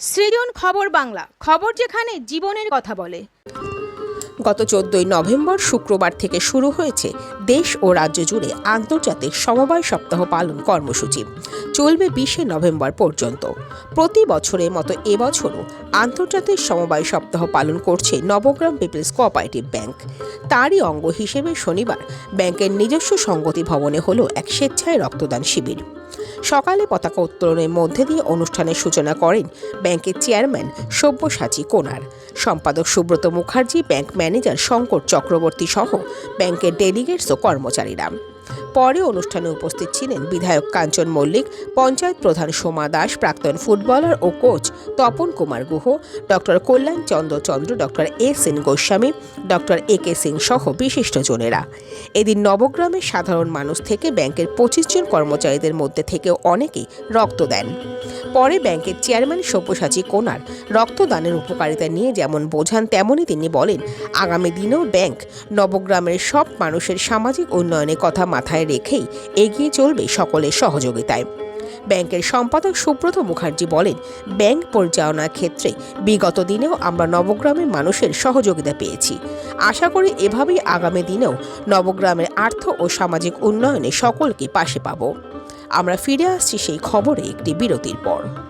সৃজন খবর বাংলা, খবর যেখানে জীবনের কথা বলে। গত চোদ্দই নভেম্বর শুক্রবার থেকে শুরু হয়েছে দেশ ও রাজ্য জুড়ে আন্তর্জাতিক সমবায় সপ্তাহ পালন কর্মসূচি। চলবে বিশে নভেম্বর পর্যন্ত। প্রতি বছরের মতো এবছরও আন্তর্জাতিক সমবায় সপ্তাহ পালন করছে নবগ্রাম পিপলস কোঅপারেটিভ ব্যাংক। তারই অঙ্গ হিসেবে শনিবার ব্যাংকের নিজস্ব সংগতি ভবনে হলো এক স্বেচ্ছায় রক্তদান শিবির। সকালে পতাকা উত্তোলনের মধ্যে দিয়ে অনুষ্ঠানের সূচনা করেন ব্যাংকের চেয়ারম্যান সব্যসাচী কোনার। সম্পাদক সুব্রত মুখার্জি, ব্যাংক ম্যানেজার শঙ্কর চক্রবর্তী সহ ব্যাংকের ডেলিগেটস ও কর্মচারীরা। পরে অনুষ্ঠানে উপস্থিত ছিলেন বিধায়ক কাঞ্চন মল্লিক, পঞ্চায়েত প্রধান সোমা দাস, প্রাক্তন footballer O coach Tapan Kumar Guha, doctor Kalyan Chandra Chandra, doctor A N Goswami, doctor A K Singh সহ বিশিষ্টজনেরা এদিন নবগ্রামের সাধারণ মানুষ থেকে ব্যাংকের পঁচিশ জন কর্মচারীদের মধ্যে থেকেও অনেকেই রক্ত দেন। পরে ব্যাংকের চেয়ারম্যান সব্যসাচী কোনার রক্তদানের উপকারিতা নিয়ে যেমন বোঝান, তেমনই তিনি বলেন, আগামী দিনেও ব্যাংক নবগ্রামের সব মানুষের সামাজিক উন্নয়নের কথা মাথায় রেখেই এগিয়ে চলবে সকলের সহযোগিতায়। ব্যাংকের সম্পাদক সুব্রত মুখার্জি বলেন, ব্যাংক পরিচালনার ক্ষেত্রে বিগত দিনেও আমরা নবগ্রামের মানুষের সহযোগিতা পেয়েছি। আশা করি এভাবেই আগামী দিনেও নবগ্রামের আর্থ ও সামাজিক উন্নয়নে সকলকে পাশে পাব। আমরা ফিরে আসছি সেই খবরে একটি বিরতির পর।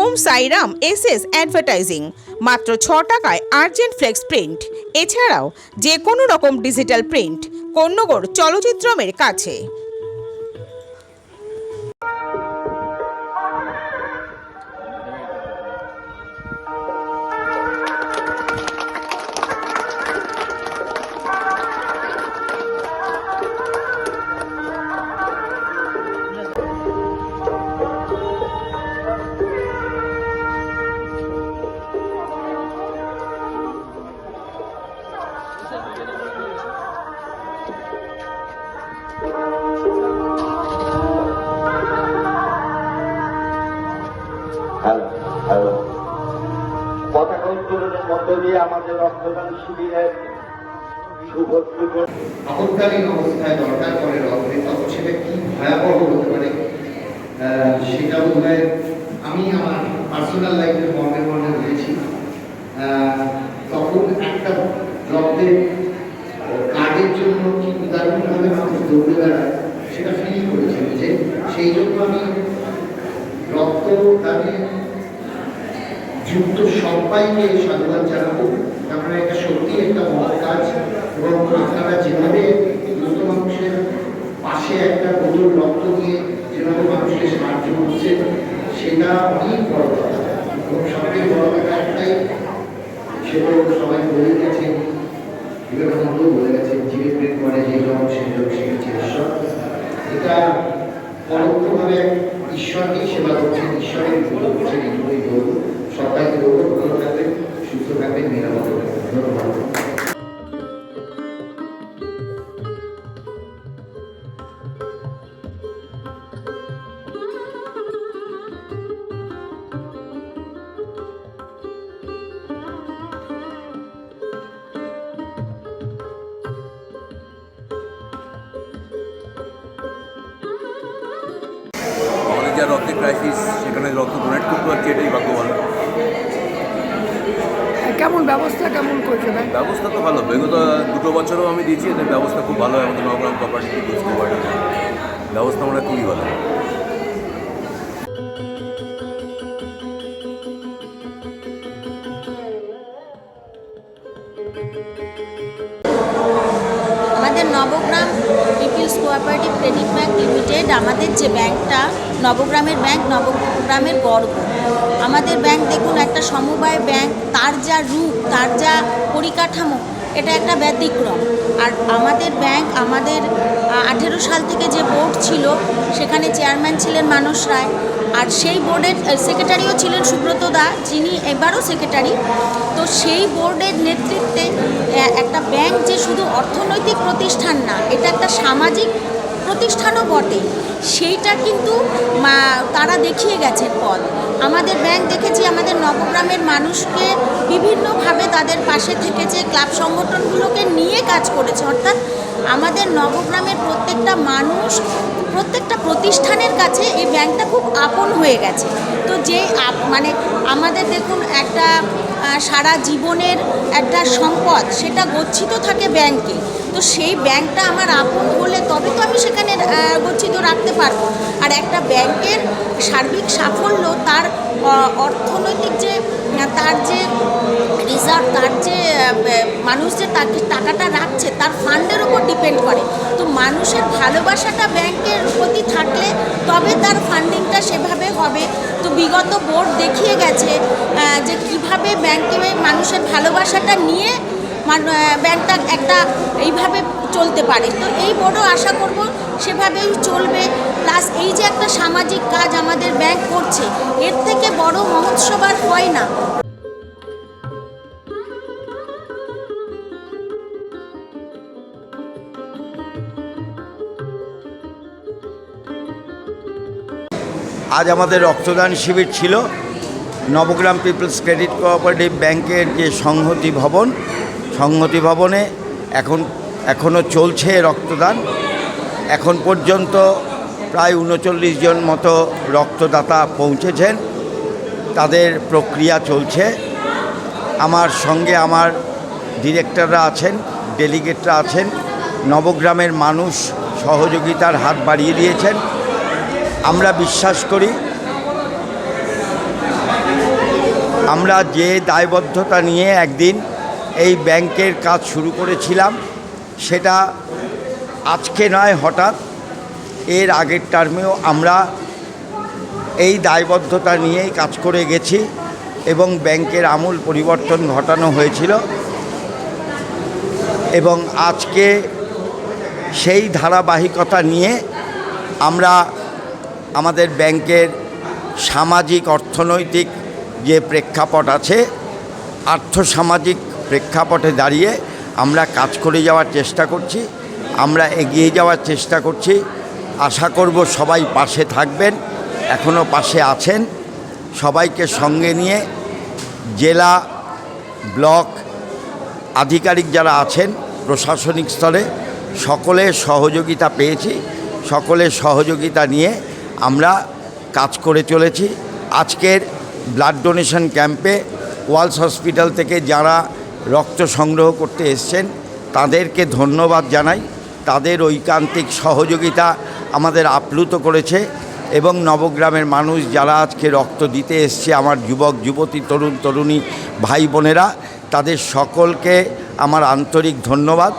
Om Sairam S S advertising, মাত্র ছ টাকায় আর্জেন্ট ফ্লেক্স প্রিন্ট। এছাড়াও যে কোনো রকম ডিজিটাল প্রিন্ট কন্যগড় চলচ্চিত্রমের কাছে। দিয়ে আমাদের অবস্থায় দরকার পড়ে রক্তে তখন সেটা কি ভয়াবহ হতে পারে? সেটা বোধ আমি আমার পার্সোনাল লাইফের মনে মনে আহ, তখন একটা রক্তের কার্ডের জন্য কি উদাহরণভাবে মানুষ দৌড়ে বেড়ায় সেটা ফিল করেছি যে সেই জন্য আমি রক্তদানে যুক্ত সবাইকে সাধুবাদ জানাব। আপনারা এটা সত্যি একটা মহৎ কাজ এবং আপনারা যেভাবে দ্রুত মানুষের পাশে একটা বোতল রক্ত দিয়ে যেভাবে মানুষকে সাহায্য করছে সেটা অনেক বড় কথা। এবং সবথেকে বড় কথা একটাই, সেটা সবাই বলে গেছে বিবেকানন্দ বলে গেছে জীবে প্রেম করে যে জন সেই লোক শিখেছে ঈশ্বর। এটা পরোক্ষভাবে ঈশ্বরকেই সেবা করছেন, ঈশ্বরের করছেন এইগুলোই বলব। সবাইকে বলব, ভালো থাকবেন, সুস্থ থাকবেন, নিরাপদ থাকবেন। যা রক্তের ক্রাইসিস সেখানে রক্ত ডোনেট করতে পারছি এটাই ভাগ্যবান। কেমন ব্যবস্থা কেমন করছে ব্যাংক ব্যবস্থা তো ভালো। বিগত দুটো বছরও আমি দিয়েছি এদের ব্যবস্থা খুব ভালো আমাদের নবগ্রাম কোপারেটিভ বুঝতে পারি। ব্যবস্থা আমরা খুবই ভালো। আমাদের Nabagram people's cooperative credit bank limited limited আমাদের যে ব্যাংকটা নবগ্রামের ব্যাংক নবগ্রামের গর্ব আমাদের ব্যাংক দেখুন, একটা সমবায় ব্যাংক তার যা রূপ, তার যা পরিকাঠামো, এটা একটা ব্যতিক্রম। আর আমাদের ব্যাংক আমাদের আঠেরো সাল থেকে যে বোর্ড ছিল, সেখানে চেয়ারম্যান ছিলেন মানস রায়। আর সেই বোর্ডের সেক্রেটারিও ছিলেন সুব্রত দা, যিনি এবারও সেক্রেটারি তো সেই বোর্ডের নেতৃত্বে একটা ব্যাংক যে শুধু অর্থনৈতিক প্রতিষ্ঠান না, এটা একটা সামাজিক প্রতিষ্ঠানও বটে। সেইটা কিন্তু তারা দেখিয়ে গেছেন পথ আমাদের ব্যাংক দেখেছি, আমাদের নবগ্রামের মানুষকে বিভিন্নভাবে তাদের পাশে থেকেছে ক্লাব সংগঠনগুলোকে নিয়ে কাজ করেছে। অর্থাৎ আমাদের নবগ্রামের প্রত্যেকটা মানুষ, প্রত্যেকটা প্রতিষ্ঠানের কাছে এই ব্যাংকটা খুব আপন হয়ে গেছে। তো যে মানে আমাদের দেখুন একটা সারা জীবনের একটা সম্পদ, সেটা গচ্ছিত থাকে ব্যাংকে। তো সেই ব্যাংকটা আমার আপন হলে তবে তো আমি সেখানে গচ্ছিত রাখতে পারব। আর একটা ব্যাংকের সার্বিক সাফল্য তার অর্থনৈতিক যে, তার যে রিজার্ভ, তার যে মানুষ যে তাকে টাকাটা রাখছে, তার ফান্ডের উপর ডিপেন্ড করে। তো মানুষের ভালোবাসাটা ব্যাংকের প্রতি থাকলে তবে তার ফান্ডিংটা সেভাবে হবে। তো বিগত বোর্ড দেখিয়ে গেছে যে কীভাবে ব্যাংকে মানুষের ভালোবাসাটা নিয়ে ব্যাংকটা একটা এইভাবে চলতে পারে। তো এই বোর্ডও আশা করব সেভাবেই চলবে। প্লাস এই যে একটা সামাজিক কাজ আমাদের ব্যাংক করছে, এর থেকে বড় মহোৎসব আর হয় না। আজ আমাদের রক্তদান শিবির ছিল। নবগ্রাম পিপলস ক্রেডিট কোঅপারেটিভ ব্যাংকের যে সংহতি ভবন সংহতি ভবনে এখন এখনও চলছে রক্তদান। এখন পর্যন্ত প্রায় উনচল্লিশ জন মতো রক্তদাতা পৌঁছেছেন। তাদের প্রক্রিয়া চলছে। আমার সঙ্গে আমার ডিরেক্টররা আছেন, ডেলিগেটরা আছেন। নবগ্রামের মানুষ সহযোগিতার হাত বাড়িয়ে দিয়েছেন। আমরা বিশ্বাস করি, আমরা যে দায়বদ্ধতা নিয়ে একদিন এই ব্যাংকের কাজ শুরু করেছিলাম। সেটা আজকে নয়, হঠাৎ। এর আগের টার্মেও আমরা এই দায়বদ্ধতা নিয়েই কাজ করে গেছি এবং ব্যাংকের আমূল পরিবর্তন ঘটানো হয়েছিল। এবং আজকে সেই ধারাবাহিকতা নিয়ে আমরা আমাদের ব্যাংকের সামাজিক, অর্থনৈতিক যে প্রেক্ষাপট আছে, আর্থসামাজিক প্রেক্ষাপটে দাঁড়িয়ে আমরা কাজ করে যাওয়ার চেষ্টা করছি, আমরা এগিয়ে যাওয়ার চেষ্টা করছি। আশা করব সবাই পাশে থাকবেন এখনও পাশে আছেন। সবাইকে সঙ্গে নিয়ে জেলা, ব্লক, আধিকারিক যারা আছেন, প্রশাসনিক স্তরে সকলের সহযোগিতা পেয়েছি। সকলের সহযোগিতা নিয়ে আমরা কাজ করে চলেছি। আজকের ব্লাড ডোনেশন ক্যাম্পে ওয়ালস হসপিটাল থেকে যারা রক্ত সংগ্রহ করতে এসছেন। তাদেরকে ধন্যবাদ জানাই। তাদের ঐকান্তিক সহযোগিতা আমাদের আপ্লুত করেছে এবং নবগ্রামের মানুষ যারা আজকে রক্ত দিতে এসছে, আমার যুবক, যুবতী, তরুণ, তরুণী, ভাই বোনেরা, তাদের সকলকে আমার আন্তরিক ধন্যবাদ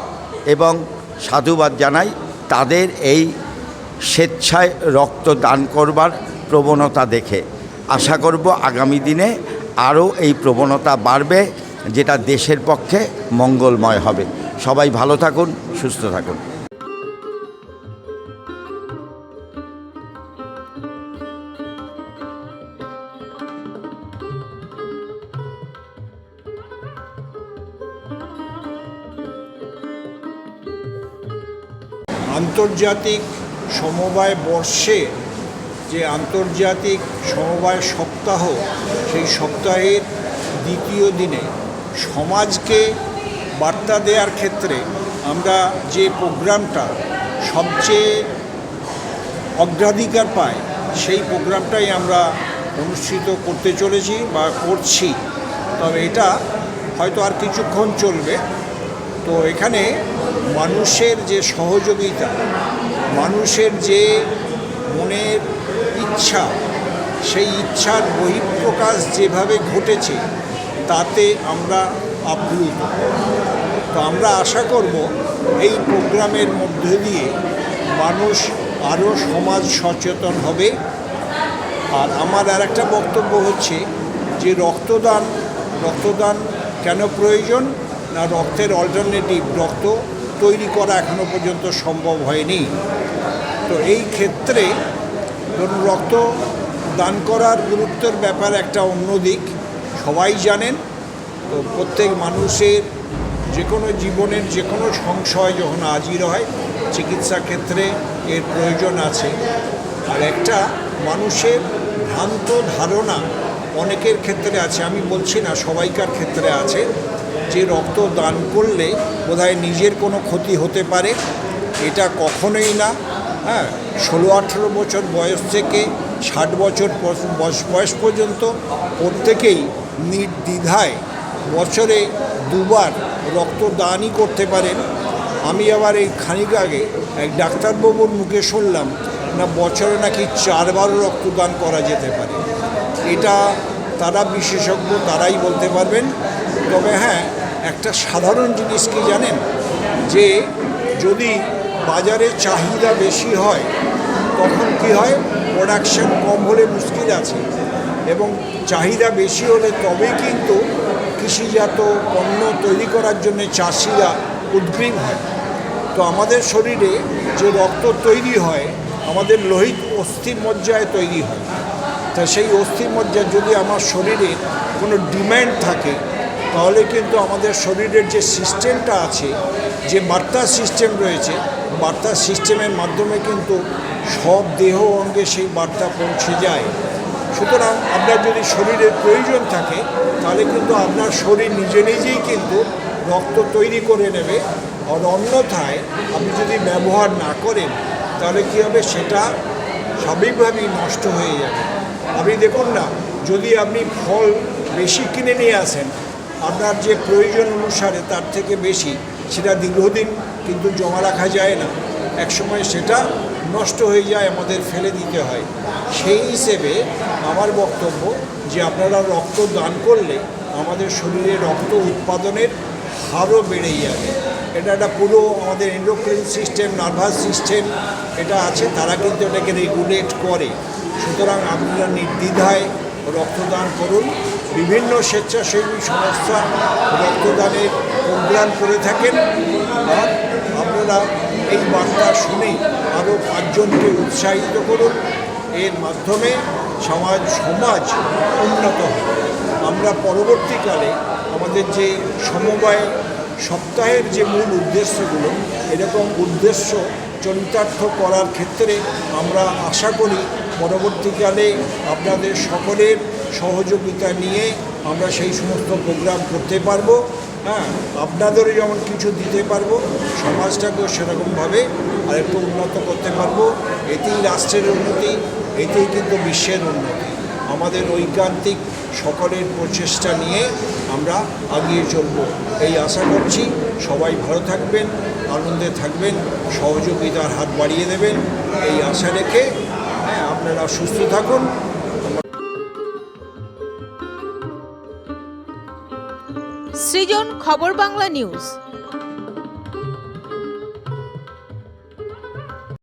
এবং সাধুবাদ জানাই। তাদের এই স্বেচ্ছায় রক্ত দান করবার প্রবণতা দেখে। আশা করব আগামী দিনে আরও এই প্রবণতা বাড়বে। যেটা দেশের পক্ষে মঙ্গলময় হবে। সবাই ভালো থাকুন, সুস্থ থাকুন। আন্তর্জাতিক সমবায় বর্ষে যে আন্তর্জাতিক সমবায় সপ্তাহ, সেই সপ্তাহের দ্বিতীয় দিনে সমাজকে বার্তা দেওয়ার ক্ষেত্রে আমরা যে প্রোগ্রামটা সবচেয়ে অগ্রাধিকার পাই, সেই প্রোগ্রামটাই আমরা অনুষ্ঠিত করতে চলেছি বা করছি। তবে এটা হয়তো আর কিছুক্ষণ চলবে। তো এখানে মানুষের যে সহযোগিতা, মানুষের যে মনের ইচ্ছা, সেই ইচ্ছার বহিঃপ্রকাশ যেভাবে ঘটেছে তাতে আমরা আপ্লুত তো আমরা আশা করব এই প্রোগ্রামের মধ্যে দিয়ে মানুষ আরও সমাজ সচেতন হবে। আর আমার আর একটা বক্তব্য হচ্ছে যে রক্তদান রক্তদান কেন প্রয়োজন না রক্তের অল্টারনেটিভ রক্ত তৈরি করা এখনও পর্যন্ত সম্ভব হয়নি। তো এই ক্ষেত্রে ধরুন রক্ত দান করার গুরুত্বের ব্যাপার একটা অন্য দিক। সবাই জানেন, তো প্রত্যেক মানুষের যে কোনো জীবনের যে কোনো সংশয় যখন হাজির হয়, চিকিৎসা ক্ষেত্রে এর প্রয়োজন আছে। আর একটা, মানুষের ভ্রান্ত ধারণা অনেকের ক্ষেত্রে আছে, আমি বলছি না সবাইকার ক্ষেত্রে আছে, যে রক্ত দান করলে বোধহয় নিজের কোনো ক্ষতি হতে পারে, এটা কখনোই না। হ্যাঁ ষোলো, আঠেরো বছর বয়স থেকে ষাট বছর বয়স- বয়স পর্যন্ত প্রত্যেকেই নির্দ্বিধায় বছরে দুবার রক্তদানই করতে পারেন। আমি আবার এই খানিক আগে এক ডাক্তারবাবুর মুখে শুনলাম, না বছরে নাকি চারবারও রক্তদান করা যেতে পারে। এটা তারা বিশেষজ্ঞ তারাই বলতে পারবেন। তবে হ্যাঁ একটা সাধারণ জিনিস কি জানেন? যে যদি বাজারে চাহিদা বেশি হয়, তখন কি হয়? প্রোডাকশান কম হলে মুশকিল আছে। এবং চাহিদা বেশি হলে তবেই কিন্তু কৃষিজাত পণ্য তৈরি করার জন্য চাষিরা উদ্গ্রীব হয়। তো আমাদের শরীরে যে রক্ত তৈরি হয়, আমাদের লোহিত অস্থি মজ্জায় তৈরি হয়। তা সেই অস্থি মজ্জা যদি আমার শরীরে কোনো ডিম্যান্ড থাকে, তাহলে কিন্তু আমাদের শরীরের যে সিস্টেমটা আছে, যে বার্তা সিস্টেম রয়েছে, বার্তা সিস্টেমের মাধ্যমে কিন্তু সব দেহ অঙ্গে সেই বার্তা পৌঁছে যায়। সুতরাং আপনার যদি শরীরের প্রয়োজন থাকে, তাহলে কিন্তু আপনার শরীর নিজে নিজেই কিন্তু রক্ত তৈরি করে নেবে। আর অন্যথায় আপনি যদি ব্যবহার না করেন, তাহলে কী হবে? সেটা স্বাভাবিকভাবেই নষ্ট হয়ে যাবে। আপনি দেখুন না, যদি আপনি ফল বেশি কিনে নিয়ে আসেন, আপনার যে প্রয়োজন অনুসারে তার থেকে বেশি, সেটা দীর্ঘদিন কিন্তু জমা রাখা যায় না। একসময় সেটা নষ্ট হয়ে যায়, আমাদের ফেলে দিতে হয়। সেই হিসেবে আমার বক্তব্য যে আপনারা রক্ত দান করলে আমাদের শরীরে রক্ত উৎপাদনের হারও বেড়ে যাবে। এটা একটা পুরো আমাদের এন্ডোক্রিন সিস্টেম নার্ভাস সিস্টেম এটা আছে, তারা কিন্তু এটাকে রেগুলেট করে। সুতরাং আপনারা নির্দ্বিধায় রক্তদান করুন। বিভিন্ন স্বেচ্ছাসেবী সংস্থা রক্তদানের প্রোগ্রাম করে থাকেন। আর আপনারা এই বার্তা শুনেই আরও পাঁচজনকে উৎসাহিত করুন। এর মাধ্যমে সমাজ সমাজ উন্নত আমরা পরবর্তীকালে আমাদের যে সমবায় সপ্তাহের যে মূল উদ্দেশ্যগুলো, এরকম উদ্দেশ্য চরিতার্থ করার ক্ষেত্রে আমরা আশা করি পরবর্তীকালে আপনাদের সকলের সহযোগিতা নিয়ে আমরা সেই সমস্ত প্রোগ্রাম করতে পারব। হ্যাঁ আপনাদেরও যেমন কিছু দিতে পারব, সমাজটাকেও সেরকমভাবে আরেকটু উন্নত করতে পারব। এতেই রাষ্ট্রের উন্নতি এতেই কিন্তু বিশ্বের উন্নতি। আমাদের ঐকান্তিক সকলের প্রচেষ্টা নিয়ে আমরা এগিয়ে চলব। এই আশা করছি সবাই ভালো থাকবেন, আনন্দে থাকবেন, সহযোগিতার হাত বাড়িয়ে দেবেন। এই আশা রেখে হ্যাঁ আপনারা সুস্থ থাকুন। সৃজন খবর বাংলা নিউজ।